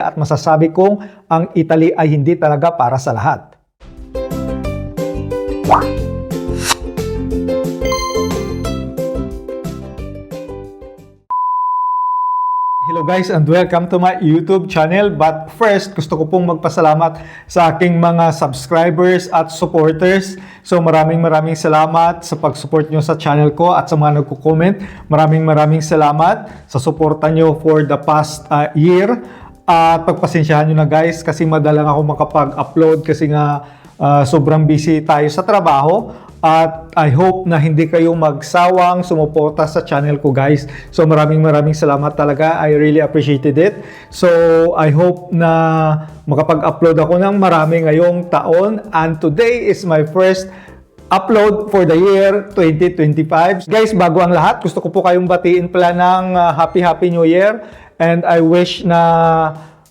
at masasabi kong ang Italy ay hindi talaga para sa lahat. Hello guys and welcome to my YouTube channel. But first, gusto ko pong magpasalamat sa aking mga subscribers at supporters. So maraming maraming salamat sa pag-support nyo sa channel ko at sa mga nagko-comment. Maraming maraming salamat sa suporta nyo for the past uh, year. At pagpasensyahan nyo na guys kasi madalang ako makapag-upload kasi nga uh, sobrang busy tayo sa trabaho. At I hope na hindi kayo magsawang sumuporta sa channel ko guys. So maraming maraming salamat talaga. I really appreciated it. So I hope na makapag-upload ako ng marami ngayong taon. And today is my first upload for the year 2025. Guys, bago ang lahat, gusto ko po kayong batiin pala ng uh, Happy Happy New Year. And I wish na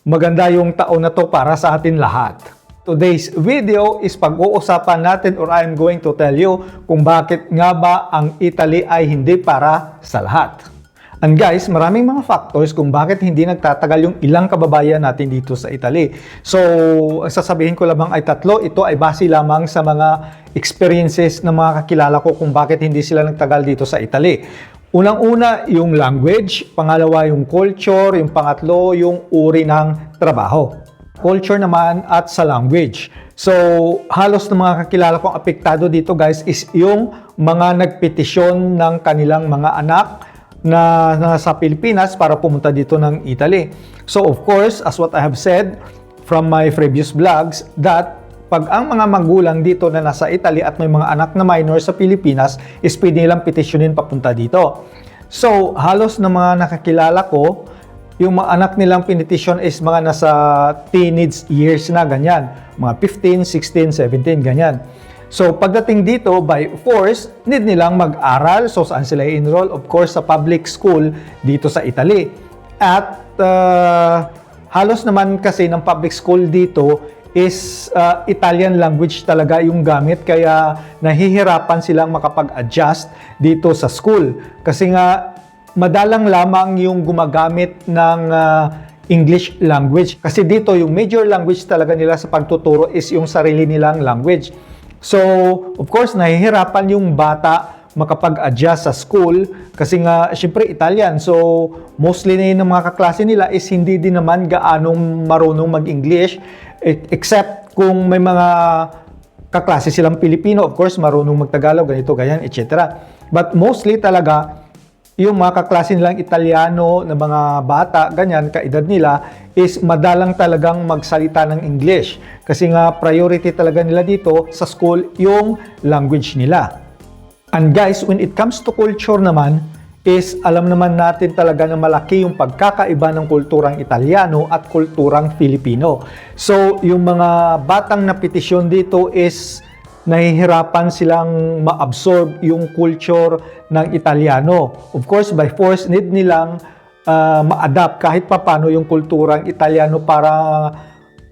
maganda yung taon na to para sa atin lahat. Today's video is pag-uusapan natin or I'm going to tell you kung bakit nga ba ang Italy ay hindi para sa lahat. And guys, maraming mga factors kung bakit hindi nagtatagal yung ilang kababayan natin dito sa Italy. So, ang sasabihin ko lamang ay tatlo. Ito ay base lamang sa mga experiences ng mga kakilala ko kung bakit hindi sila nagtagal dito sa Italy. Unang-una, yung language. Pangalawa, yung culture. Yung pangatlo, yung uri ng trabaho culture naman at sa language. So, halos ng mga kakilala kong apektado dito guys is yung mga nagpetisyon ng kanilang mga anak na nasa Pilipinas para pumunta dito ng Italy. So, of course, as what I have said from my previous vlogs, that pag ang mga magulang dito na nasa Italy at may mga anak na minor sa Pilipinas, is pwede nilang petisyonin papunta dito. So, halos ng mga nakakilala ko, yung mga anak nilang pinitisyon is mga nasa teenage years na ganyan. Mga 15, 16, 17, ganyan. So, pagdating dito, by force, need nilang mag-aral. So, saan sila i-enroll? Of course, sa public school dito sa Italy. At uh, halos naman kasi ng public school dito is uh, Italian language talaga yung gamit kaya nahihirapan silang makapag-adjust dito sa school. Kasi nga madalang lamang yung gumagamit ng uh, English language. Kasi dito, yung major language talaga nila sa pagtuturo is yung sarili nilang language. So, of course, nahihirapan yung bata makapag-adjust sa school kasi nga, syempre, Italian. So, mostly na yun ng mga kaklase nila is hindi din naman gaanong marunong mag-English e- except kung may mga kaklase silang Pilipino, of course, marunong mag-Tagalog, ganito, ganyan, etc. But mostly talaga, yung mga kaklase nilang Italiano na mga bata, ganyan, kaedad nila, is madalang talagang magsalita ng English. Kasi nga, priority talaga nila dito sa school yung language nila. And guys, when it comes to culture naman, is alam naman natin talaga na malaki yung pagkakaiba ng kulturang Italiano at kulturang Filipino. So, yung mga batang na petisyon dito is nahihirapan silang ma-absorb yung culture ng Italiano. Of course, by force, need nilang uh, ma-adapt kahit papano yung kulturang Italiano para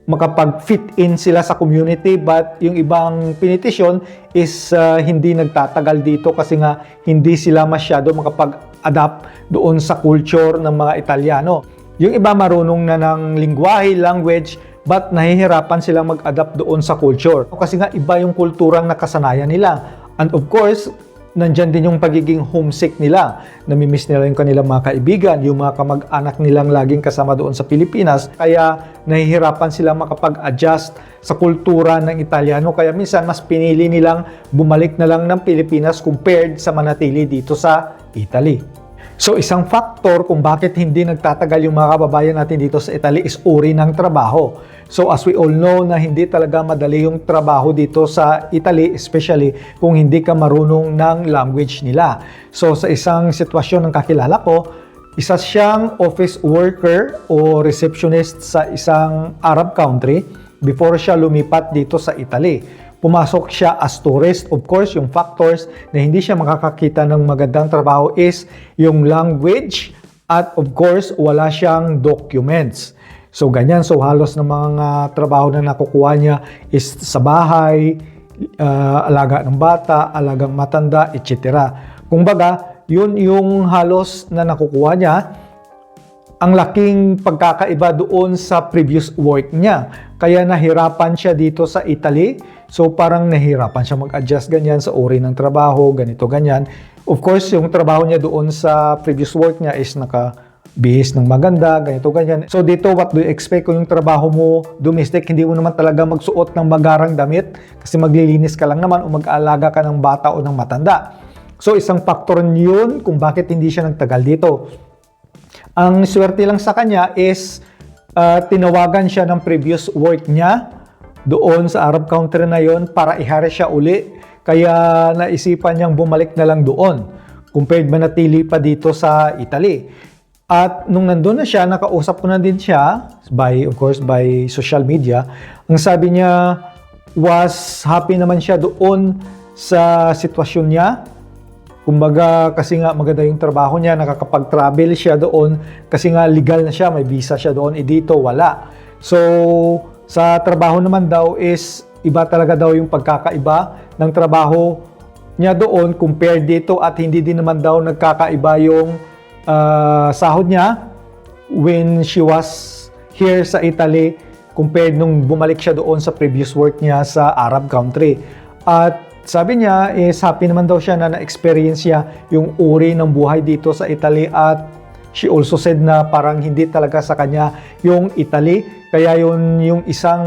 makapag-fit in sila sa community but yung ibang pinitisyon is uh, hindi nagtatagal dito kasi nga hindi sila masyado makapag-adapt doon sa culture ng mga Italiano. Yung iba marunong na ng lingwahe, language, but nahihirapan silang mag-adapt doon sa culture. Kasi nga iba yung kulturang nakasanayan nila. And of course, nandyan din yung pagiging homesick nila. Namimiss nila yung kanilang mga kaibigan, yung mga kamag-anak nilang laging kasama doon sa Pilipinas. Kaya nahihirapan silang makapag-adjust sa kultura ng Italiano. Kaya minsan mas pinili nilang bumalik na lang ng Pilipinas compared sa manatili dito sa Italy. So isang factor kung bakit hindi nagtatagal yung mga kababayan natin dito sa Italy is uri ng trabaho. So as we all know na hindi talaga madali yung trabaho dito sa Italy, especially kung hindi ka marunong ng language nila. So sa isang sitwasyon ng kakilala ko, isa siyang office worker o receptionist sa isang Arab country before siya lumipat dito sa Italy pumasok siya as tourist. Of course, yung factors na hindi siya makakakita ng magandang trabaho is yung language at of course, wala siyang documents. So, ganyan. So, halos ng mga trabaho na nakukuha niya is sa bahay, uh, alaga ng bata, alagang matanda, etc. Kung baga, yun yung halos na nakukuha niya ang laking pagkakaiba doon sa previous work niya. Kaya nahirapan siya dito sa Italy. So parang nahirapan siya mag-adjust ganyan sa uri ng trabaho, ganito, ganyan. Of course, yung trabaho niya doon sa previous work niya is naka bihis ng maganda, ganito, ganyan. So dito, what do you expect kung yung trabaho mo domestic, hindi mo naman talaga magsuot ng magarang damit kasi maglilinis ka lang naman o mag-aalaga ka ng bata o ng matanda. So isang factor yun kung bakit hindi siya nagtagal dito. Ang swerte lang sa kanya is uh, tinawagan siya ng previous work niya doon sa Arab country na yon para ihari siya uli. Kaya naisipan niyang bumalik na lang doon compared manatili pa dito sa Italy. At nung nandun na siya, nakausap ko na din siya by, of course, by social media. Ang sabi niya was happy naman siya doon sa sitwasyon niya Kumbaga, kasi nga maganda yung trabaho niya, nakakapag-travel siya doon, kasi nga legal na siya, may visa siya doon, eh dito wala. So, sa trabaho naman daw is, iba talaga daw yung pagkakaiba ng trabaho niya doon compared dito at hindi din naman daw nagkakaiba yung ah, sahod niya when she was here sa Italy compared nung bumalik siya doon sa previous work niya sa Arab country. At sabi niya is happy naman daw siya na na-experience niya yung uri ng buhay dito sa Italy at she also said na parang hindi talaga sa kanya yung Italy. Kaya yun yung isang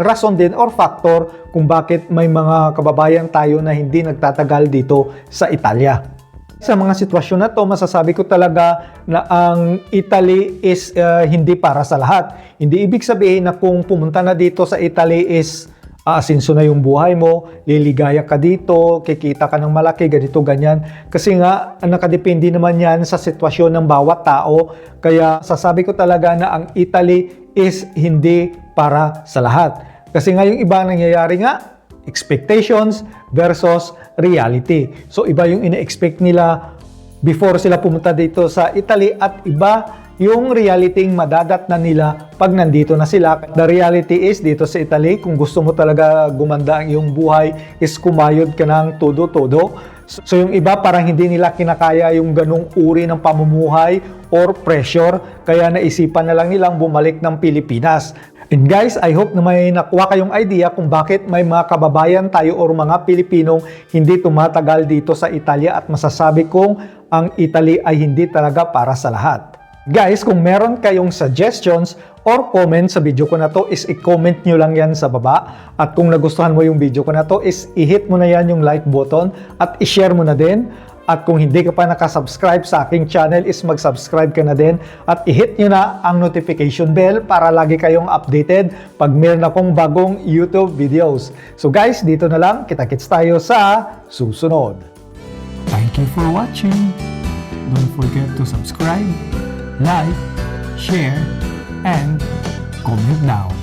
rason din or factor kung bakit may mga kababayan tayo na hindi nagtatagal dito sa Italia. Sa mga sitwasyon na to, masasabi ko talaga na ang Italy is uh, hindi para sa lahat. Hindi ibig sabihin na kung pumunta na dito sa Italy is aasinso na yung buhay mo, liligaya ka dito, kikita ka ng malaki, ganito, ganyan. Kasi nga, nakadepende naman yan sa sitwasyon ng bawat tao. Kaya sasabi ko talaga na ang Italy is hindi para sa lahat. Kasi nga yung iba nangyayari nga, expectations versus reality. So iba yung ine-expect nila before sila pumunta dito sa Italy at iba yung reality madadat na nila pag nandito na sila. The reality is dito sa Italy, kung gusto mo talaga gumanda ang iyong buhay, is kumayod ka ng todo-todo. So yung iba parang hindi nila kinakaya yung ganong uri ng pamumuhay or pressure, kaya naisipan na lang nilang bumalik ng Pilipinas. And guys, I hope na may nakuha kayong idea kung bakit may mga kababayan tayo or mga Pilipinong hindi tumatagal dito sa Italia at masasabi kong ang Italy ay hindi talaga para sa lahat. Guys, kung meron kayong suggestions or comments sa video ko na to is i-comment nyo lang yan sa baba. At kung nagustuhan mo yung video ko na to is i-hit mo na yan yung like button at i-share mo na din. At kung hindi ka pa nakasubscribe sa aking channel is mag-subscribe ka na din at i-hit nyo na ang notification bell para lagi kayong updated pag meron akong bagong YouTube videos. So guys, dito na lang. Kita-kits tayo sa susunod. Thank you for watching. Don't forget to subscribe, like, share, and comment now.